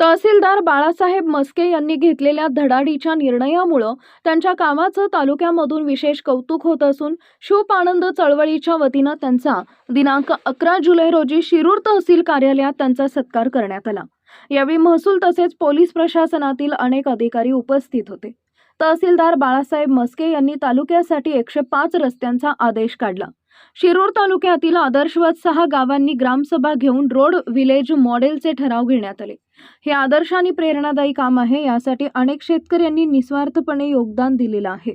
तहसीलदार बाळासाहेब मस्के यांनी घेतलेल्या धडाडीच्या निर्णयामुळं त्यांच्या कामाचं तालुक्यामधून विशेष कौतुक होत असून शुभ आनंद चळवळीच्या वतीनं त्यांचा दिनांक अकरा जुलै रोजी शिरूर तहसील कार्यालयात त्यांचा सत्कार करण्यात आला. यावेळी महसूल तसेच पोलीस प्रशासनातील अनेक अधिकारी उपस्थित होते. तहसीलदार बाळासाहेब मस्के यांनी तालुक्यासाठी एकशे पाच रस्त्यांचा आदेश काढला. शिरूर तालुक्यातील आदर्शवत सहा गावांनी ग्रामसभा घेऊन रोड विलेज मॉडेलचे ठराव घेण्यात आले. हे आदर्श आणि प्रेरणादायी काम आहे. यासाठी अनेक शेतकऱ्यांनी निस्वार्थपणे योगदान दिलेलं आहे.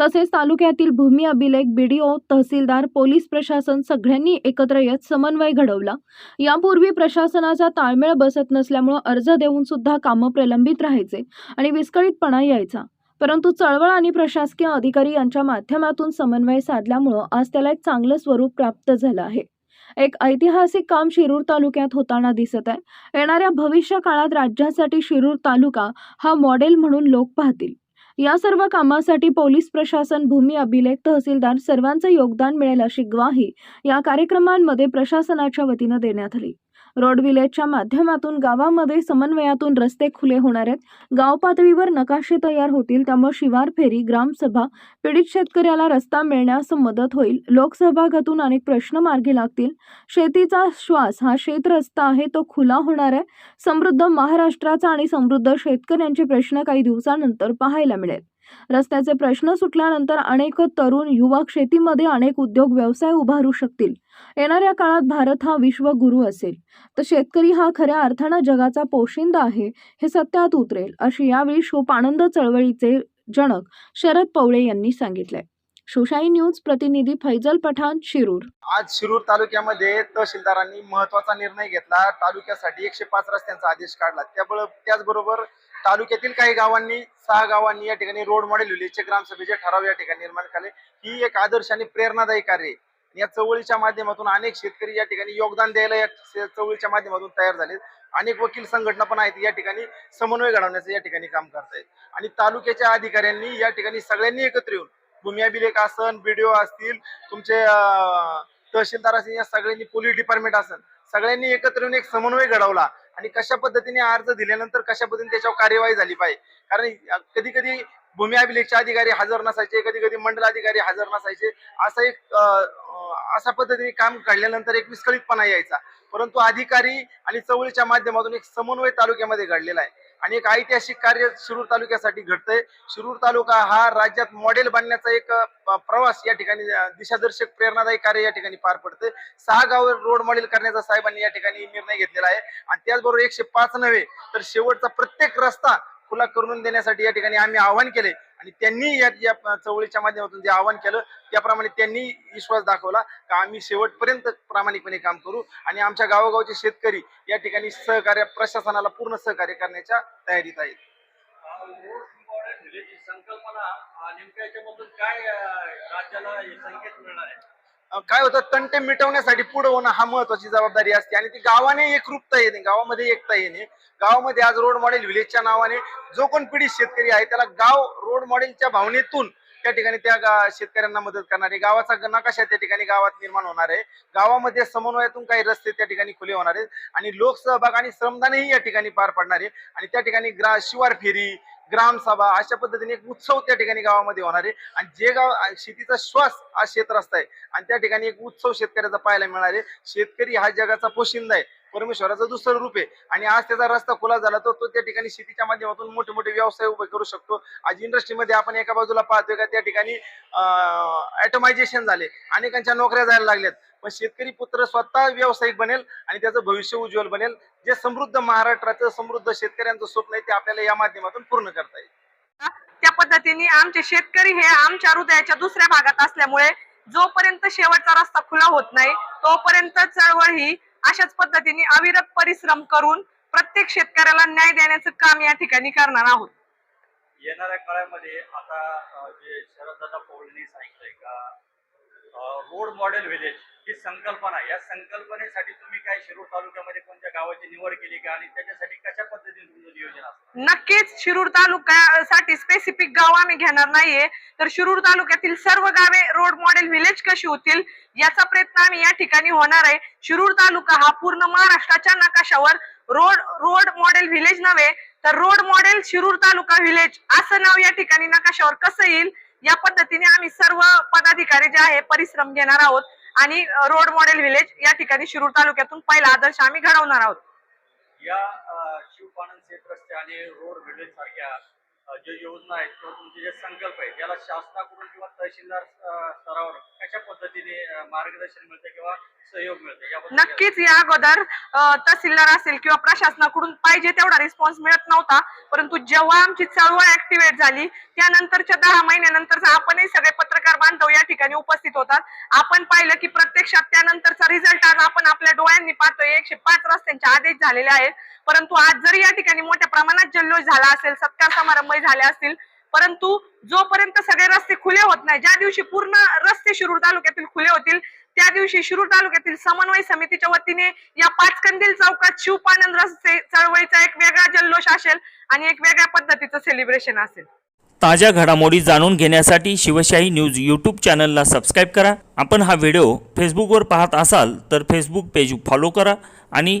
तसेच तालुक्यातील भूमी अभिलेख बीडीओ तहसीलदार पोलीस प्रशासन सगळ्यांनी एकत्र येत समन्वय घडवला. यापूर्वी प्रशासनाचा ताळमेळ बसत नसल्यामुळं अर्ज देऊन सुद्धा कामं प्रलंबित राहायचे आणि विस्कळीतपणा यायचा. परंतु चळवळ आणि प्रशासकीय अधिकारी यांच्या माध्यमातून समन्वय साधल्यामुळं आज त्याला एक चांगलं स्वरूप प्राप्त झालं आहे. एक ऐतिहासिक काम शिरूर तालुक्यात होताना दिसत आहे. येणाऱ्या भविष्य काळात राज्यासाठी शिरूर तालुका हा मॉडेल म्हणून लोक पाहतील. या सर्व कामासाठी पोलीस प्रशासन भूमी अभिलेख तहसीलदार सर्वांचं योगदान मिळेल अशी ग्वाही या कार्यक्रमांमध्ये प्रशासनाच्या वतीनं देण्यात आली. रोड विलेजच्या माध्यमातून गावामध्ये समन्वयातून रस्ते खुले होणार आहेत. गाव पातळीवर नकाशे तयार होतील त्यामुळे शिवार फेरी ग्रामसभा पीडित शेतकऱ्याला रस्ता मिळण्यास मदत होईल. लोकसहभागातून अनेक प्रश्न मार्गी लागतील. शेतीचा श्वास हा शेत रस्ता आहे तो खुला होणार आहे. समृद्ध महाराष्ट्राचा आणि समृद्ध शेतकऱ्यांचे प्रश्न काही दिवसानंतर पाहायला मिळेल. रस्त्याचे प्रश्न सुटल्यानंतर अनेक तरुण युवक शेतीमध्ये अनेक उद्योग व्यवसाय उभारू शकतील. येणाऱ्या काळात भारत हा विश्वगुरु असेल. तर शेतकरी हा खऱ्या अर्थानं जगाचा पोशिंदा आहे हे सत्यात उतरेल अशी यावेळी शोप आनंद चळवळीचे जनक शरद पवळे यांनी सांगितले सुशाई न्यूज प्रतिनिधी फैजल पठाण शिरूर. आज शिरूर तालुक्यामध्ये तहसीलदारांनी महत्त्वाचा निर्णय घेतला. तालुक्यासाठी एकशे पाच रस्त्यांचा आदेश काढला. त्यामुळे त्याचबरोबर तालुक्यातील काही गावांनी सहा गावांनी या ठिकाणी रोड मॉडेल विलेजचे ग्रामसभेचे ठराव या ठिकाणी निर्माण केले ही एक आदर्श आणि प्रेरणादायी कार्य या चळवळीच्या माध्यमातून अनेक शेतकरी या ठिकाणी योगदान द्यायला या चळवळीच्या माध्यमातून तयार झाले. अनेक वकील संघटना पण आहेत या ठिकाणी समन्वय घडवण्याचं या ठिकाणी काम करतायत. आणि तालुक्याच्या अधिकाऱ्यांनी या ठिकाणी सगळ्यांनी एकत्र येऊन भूमी अभिलेख असन बीडीओ असतील तुमचे तहसीलदार असतील या सगळ्यांनी पोलीस डिपार्टमेंट असन सगळ्यांनी एकत्र येऊन एक समन्वय घडवला. आणि कशा पद्धतीने अर्ज दिल्यानंतर कशा पद्धतीने त्याच्यावर कार्यवाही झाली पाहिजे? कारण कधी कधी भूमी अभिलेखचे अधिकारी हजर नसायचे कधी कधी मंडल अधिकारी हजर नसायचे. असं एक अशा पद्धतीने काम घडल्यानंतर एक विस्कळीतपणा यायचा. परंतु अधिकारी आणि चवळीच्या माध्यमातून एक समन्वय तालुक्यामध्ये घडलेला आहे. आणि एक ऐतिहासिक कार्य शिरूर तालुक्यासाठी घडतंय. शिरूर तालुका हा राज्यात मॉडेल बनण्याचा एक प्रवास या ठिकाणी दिशादर्शक प्रेरणादायी कार्य या ठिकाणी पार पडतंय. सहा गाव रोड मॉडेल करण्याचा साहेबांनी या ठिकाणी निर्णय घेतलेला आहे. आणि त्याचबरोबर एकशे पाच नव्हे तर शेवटचा प्रत्येक रस्ता खुला करून देण्यासाठी या ठिकाणी आम्ही आवाहन केले आणि त्यांनी या या चवळीच्या माध्यमातून जे आवाहन केलं त्याप्रमाणे त्यांनी विश्वास दाखवला का आम्ही शेवटपर्यंत प्रामाणिकपणे काम करू आणि आमच्या गावोगावचे शेतकरी या ठिकाणी सहकार्य प्रशासनाला पूर्ण सहकार्य करण्याच्या तयारीत आहेत. संकल्पना नेमक्या याच्याबद्दल काय राज्याला संकेत मिळणार आहे? काय होतं तंटे मिटवण्यासाठी पुढे होणं हा महत्वाची जबाबदारी असते. आणि ती गावाने एकरूपता येणे गावामध्ये एकता येणे. गावामध्ये आज रोड मॉडेल विलेजच्या नावाने जो कोण पीडित शेतकरी आहे त्याला गाव रोड मॉडेलच्या भावनेतून त्या ठिकाणी त्या गा- शेतकऱ्यांना मदत करणार. आहे गावाचा ग- नकाशा त्या ठिकाणी गावात निर्माण होणार आहे. गावामध्ये समन्वयातून काही रस्ते त्या ठिकाणी खुले होणार आहेत. आणि लोकसहभाग आणि श्रमदानही या ठिकाणी पार पडणार आहे. आणि त्या ठिकाणी ग्रा शिवार फेरी ग्रामसभा अशा पद्धतीने एक उत्सव त्या ठिकाणी गावामध्ये होणार आहे. आणि जे गाव शेतीचा श्वास हा क्षेत्र रस्ता आहे. आणि त्या ठिकाणी एक उत्सव शेतकऱ्याचा पाहायला मिळणार आहे. शेतकरी हा जगाचा पोशिंदा आहे. परमेश्वराचं दुसरं रूप आहे. आणि आज त्याचा रस्ता खुला झाला तर तो त्या ठिकाणी शेतीच्या माध्यमातून मोठे मोठे व्यवसाय उभे करू शकतो. आज इंडस्ट्रीमध्ये आपण एका बाजूला पाहतोय का त्या ठिकाणी ॲटोमायझेशन झाले. अनेकांच्या नोकऱ्या जायला लागल्यात. पण शेतकरी पुत्र स्वतः व्यावसायिक बनेल आणि त्याचं भविष्य उज्ज्वल बनेल. जे समृद्ध महाराष्ट्राचं समृद्ध शेतकऱ्यांचं स्वप्न आहे ते आपल्याला या माध्यमातून पूर्ण करता येईल. त्या पद्धतीने आमचे शेतकरी हे आमच्या हृदयाच्या दुसऱ्या भागात असल्यामुळे जोपर्यंत शेवटचा रस्ता खुला होत नाही तोपर्यंत चळवळ ही अशाच पद्धतीने अविरत परिश्रम करून प्रत्येक शेतकऱ्याला न्याय देण्याचं काम या ठिकाणी करणार आहोत. येणाऱ्या काळामध्ये आता अं, जे शरददादा सांगितलंय का रोड मॉडेल व्हिलेज ही संकल्पना या संकल्पनेसाठी तुम्ही काय शिरूर तालुक्यामध्ये कोणत्या गावाची निवड केली का? आणि त्याच्यासाठी कशा पद्धतीने तुमचं नियोजन असतं? नक्कीच शिरूर तालुक्यासाठी स्पेसिफिक गाव आम्ही घेणार नाहीये. तर शिरूर तालुक्यातील सर्व गावे रोड मॉडेल व्हिलेज कशी होतील याचा प्रयत्न आम्ही या ठिकाणी होणार आहे. शिरूर तालुका हा पूर्ण महाराष्ट्राच्या नकाशावर रोड रोड मॉडेल व्हिलेज नव्हे तर road model Shirur taluka village असं नाव या ठिकाणी नकाशावर कसं येईल? या पद्धतीने आम्ही सर्व पदाधिकारी जे आहे परिश्रम घेणार आहोत. आणि रोड मॉडेल विलेज या ठिकाणी शिरूर तालुक्यातून पहिला आदर्श आम्ही घडवणार आहोत. या अ, शिवपाणन रस्ते आणि रोड विलेज सारख्या जे योजना आहेत किंवा तुमचे जे संकल्प आहेत याला शासनाकडून किंवा तहसीलदार स्तरावर कशा पद्धतीने मार्गदर्शन मिळते किंवा सहयोग मिळते नक्कीच या अगोदर तहसीलदार असेल किंवा प्रशासनाकडून पाहिजे तेवढा रिस्पॉन्स मिळत नव्हता. परंतु जेव्हा आमची चळवळ ऍक्टिव्हेट झाली त्यानंतरच्या दहा महिन्यानंतर आपणही सगळे पत्रकार बांधव या ठिकाणी उपस्थित होतात. आपण पाहिलं की प्रत्यक्षात त्यानंतरचा रिझल्ट आज आपण आपल्या डोळ्यांनी पाहतोय. एकशे पाच रस्त्यांचे आदेश झालेले आहेत. परंतु आज जरी या ठिकाणी मोठ्या प्रमाणात जल्लोष झाला असेल सत्कार समारंभ झाले असतील परंतु जोपर्यंत सगळे रस्ते खुले होत नाही ज्या दिवशी पूर्ण रस्ते शिरूर तालुक्यातील खुले होतील त्या दिवशी शिरूर तालुक्यातील समन्वय समितीच्या वतीने या पाचकंदील चौकात शिवपानंद रस्ते चळवळीचा एक वेगळा जल्लोष असेल आणि एक वेगळ्या पद्धतीचं सेलिब्रेशन असेल. ताज्या घडामोडी जाणून घेण्यासाठी शिवशाही न्यूज यूट्यूब चॅनलला सबस्क्राईब करा. आपण हा व्हिडिओ फेसबुकवर पाहत असाल तर फेसबुक पेज फॉलो करा आणि